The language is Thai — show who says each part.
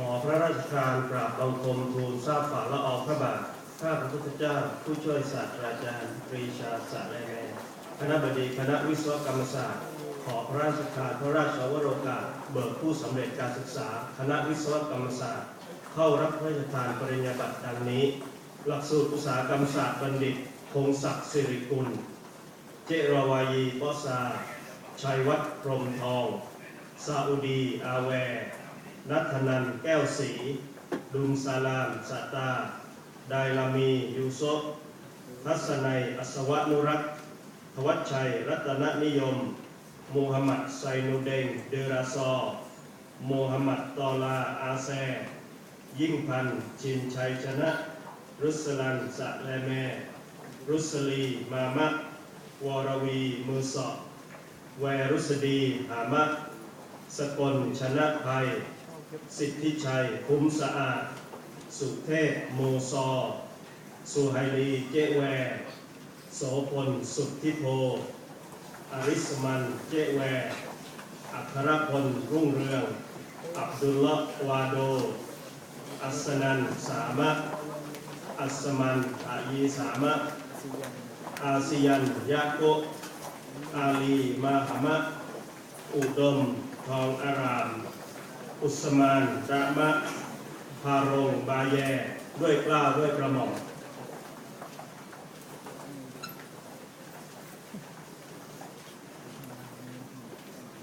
Speaker 1: ขอพระราชทานกราบบังคมทูลทราบฝ่าละอองพระบาทข้าพระพุทธเจ้า ผู้ช่วยศาสตราจารย์ปรีชาสาและแม่คณะบดีคณะวิศวกรรมศาสตร์ ขอพระราชทานพระราชวโรกาสเบิกผู้สำเร็จการศึกษา คณะวิศวกรรมศาสตร์ เข้ารับพระราชทานปริญญาบัตรดังนี้ หลักสูตรอุตสาหกรรมศาสตร์บัณฑิตคงศักดิ์สิริกุล เจรวายีปอซาชัยวัฒน์พรมทองซาอุดีอาแวร์ นัทนันแก้วศรีดุมซาลามสาตา ไดลามี ยูซฟทัศนัย อัศวนุรักษ์ทวัชชัย รัตนนิยมมูฮัมหมัดไซนูเดงเดราซอมูฮัมหมัดตอลาอาแซ ยิ่งพันชินชัยชนะ รุสลันสะแลแม รุสลี มามะ วรวี มือสอบแวรุษดีหามะ สกลชนะภัย สิทธิชัย คุ้มสะอาด สุเทพโมซอ สุไฮลีเจแว โสพล สุทธิโพ อริสมัน เจแว อัครพล รุ่งเรือง อับดุลละวาโด อัสนัน สามะ อัสมันอายีสามะ อาเซียนยะโกอาลี มาหามะ อุดม ทองอาราม อุสมานจามะพารงบาแย ด้วยกล้าด้วยกระหม่อม